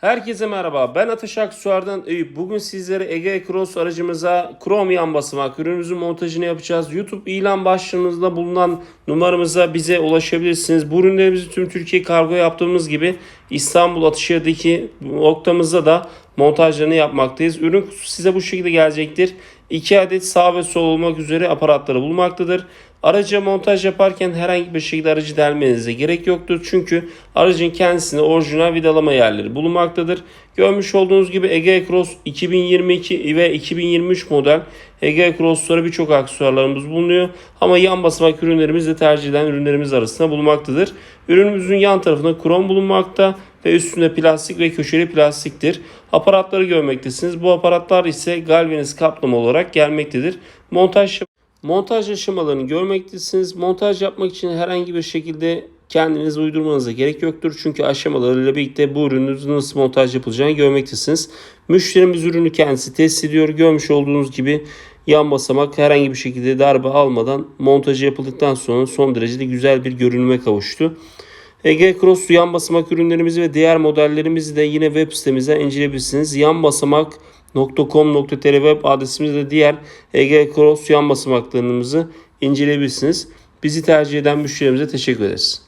Herkese merhaba. Ben Ateş Aksuar'dan Eyüp. Bugün sizlere Ege Cross aracımıza krom yan basamak ürünümüzün montajını yapacağız. YouTube ilan başlığımızda bulunan numaramıza bize ulaşabilirsiniz. Bu ürünlerimizi tüm Türkiye kargo yaptığımız gibi İstanbul Atışehir'deki noktamızda da montajlarını yapmaktayız. Ürün size bu şekilde gelecektir. 2 adet sağ ve sol olmak üzere aparatları bulmaktadır. Araca montaj yaparken herhangi bir şekilde aracı delmenize gerek yoktur. Çünkü aracın kendisinde orijinal vidalama yerleri bulunmaktadır. Görmüş olduğunuz gibi Ege Cross 2022 ve 2023 model Ege Cross'lara birçok aksesuarlarımız bulunuyor. Ama yan basamak ürünlerimiz de tercih edilen ürünlerimiz arasında bulunmaktadır. Ürünümüzün yan tarafında krom bulunmakta ve üstünde plastik ve köşeli plastiktir. Aparatları görmektesiniz. Bu aparatlar ise galvaniz kaplama olarak gelmektedir. Montaj Montaj aşamalarını görmektesiniz. Montaj yapmak için herhangi bir şekilde kendiniz uydurmanıza gerek yoktur. Çünkü aşamalarıyla birlikte bu ürünün nasıl montaj yapılacağını görmektesiniz. Müşterimiz ürünü kendisi test ediyor. Görmüş olduğunuz gibi yan basamak herhangi bir şekilde darbe almadan montajı yapıldıktan sonra son derece de güzel bir görünüme kavuştu. Ege Cross yan basamak ürünlerimizi ve diğer modellerimizi de yine web sitemizden inceleyebilirsiniz. Yan basamak .com.tr web adresimizde diğer Ege Cross yan basamaklarımızı inceleyebilirsiniz. Bizi tercih eden müşterimize teşekkür ederiz.